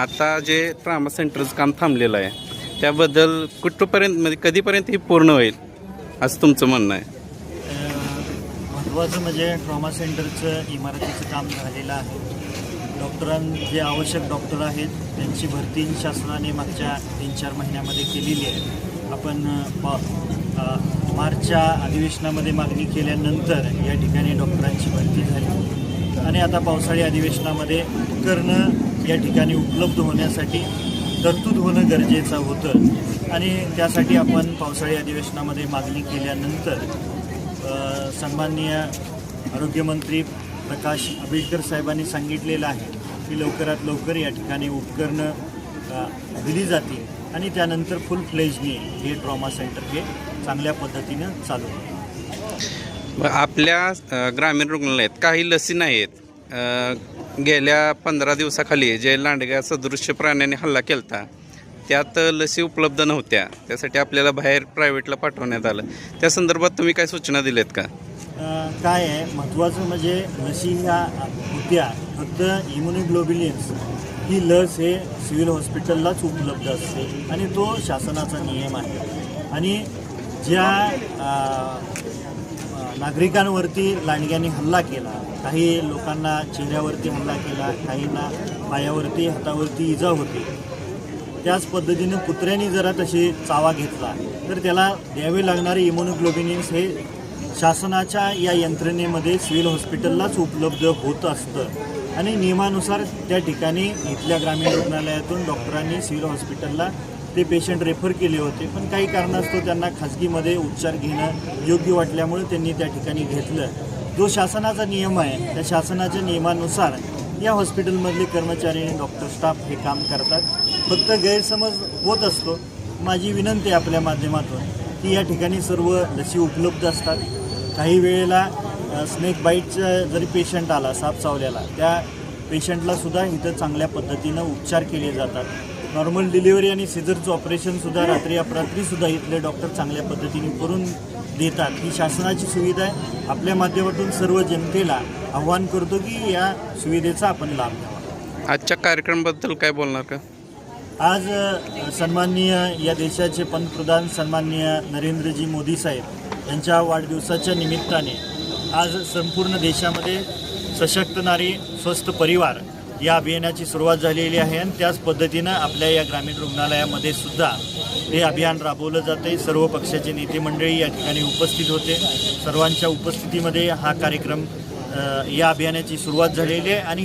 आता जे ट्रामा सेंटरचं काम थांबलेलं आहे त्याबद्दल कुठपर्यंत म्हणजे कधीपर्यंत हे पूर्ण होईल असं तुमचं म्हणणं आहे? महत्त्वाचं म्हणजे ट्रॉमा सेंटरचं इमारतीचं काम झालेलं आहे. डॉक्टरां जे आवश्यक डॉक्टर आहेत त्यांची भरती शासनाने मागच्या तीन चार महिन्यामध्ये केलेली आहे. आपण मार्चच्या अधिवेशनामध्ये मागणी केल्यानंतर या ठिकाणी डॉक्टरांची भरती आणि आता पावसाळी अधिवेशनामध्ये उपकरणं या ठिकाणी उपलब्ध होण्यासाठी तरतूद होणं गरजेचं होतं. आणि त्यासाठी आपण पावसाळी अधिवेशनामध्ये मागणी केल्यानंतर सन्माननीय आरोग्यमंत्री प्रकाश आंबेडकर साहेबांनी सांगितलेलं आहे की लवकरात लवकर या ठिकाणी उपकरणं दिली जातील आणि त्यानंतर फुल फ्लेजनी हे ट्रॉमा सेंटर हे चांगल्या पद्धतीनं चालू होईल. आपल्या ग्रामीण रुग्णालयात काही लसी नाही आहेत गेल्या पंधरा दिवसाखाली जे लांडग्या सदृश्य प्राण्याने हल्ला केलता त्यात लसी उपलब्ध नव्हत्या. त्यासाठी आपल्याला बाहेर प्रायव्हेटला पाठवण्यात आलं. त्या संदर्भात तुम्ही काय सूचना दिल्यात का? काय आहे? महत्त्वाचं म्हणजे लसी ह्या होत्या. फक्त इम्युनिग्लोबिलियन्स ही लस हे सिव्हिल हॉस्पिटललाच उपलब्ध असते. आणि तो शासनाचा नियम आहे. आणि ज्या नागरिकांवरती लांडग्याने हल्ला केला. काही लोकांना चेहऱ्यावरती हल्ला केला काहींना पायावरती हातावरती इजा होती. त्याच पद्धतीनं कुत्र्याने जरा तशी चावा घेतला. तर त्याला द्यावे लागणारे इम्युनोग्लोबिनिन्स हे शासनाच्या या यंत्रणेमध्ये सिव्हिल हॉस्पिटललाच उपलब्ध होत असतं. आणि नियमानुसार त्या ठिकाणी इथल्या ग्रामीण रुग्णालयातून डॉक्टरांनी सिव्हिल हॉस्पिटलला ते पेशंट रेफर केले होते. पण काही कारणास्तव त्यांना खाजगीमध्ये उपचार घेणं योग्य वाटल्यामुळे त्यांनी त्या ठिकाणी घेतलं. जो शासनाचा नियम आहे त्या शासनाच्या नियमानुसार या हॉस्पिटलमधले कर्मचारी आणि डॉक्टर स्टाफ हे काम करतात. फक्त गैरसमज होत असतो. माझी विनंती आहे आपल्या माध्यमातून की या ठिकाणी सर्व लसी उपलब्ध असतात. काही वेळेला स्नेक बाईटचा जरी पेशंट आला साप चावल्याला त्या पेशंटला सुद्धा इथं चांगल्या पद्धतीनं उपचार केले जातात. नॉर्मल डिलिव्हरी आणि सिझरचं ऑपरेशनसुद्धा रात्री अपरात्रीसुद्धा इथले डॉक्टर चांगल्या पद्धतीने करून देतात. ही शासनाची सुविधा आहे. आपल्या माध्यमातून सर्व जनतेला आव्हान करतो की या सुविधेचा आपण लाभ घ्यावा. आजच्या कार्यक्रमाबद्दल काय बोलणार का? आज सन्माननीय या देशाचे पंतप्रधान सन्माननीय नरेंद्रजी मोदी साहेब यांच्या वाढदिवसाच्या निमित्ताने आज संपूर्ण देशामध्ये सशक्त नारी स्वस्थ परिवार या अभियानाची सुरुवात झालेली आहे आणि त्याच पद्धतीनं आपल्या या ग्रामीण रुग्णालयामध्ये सुद्धा हे अभियान राबवलं जाते सर्व पक्षाचे नेते मंडळी या ठिकाणी उपस्थित होते. सर्वांच्या उपस्थितीमध्ये हा कार्यक्रम या अभियानाची सुरुवात झालेली आहे आणि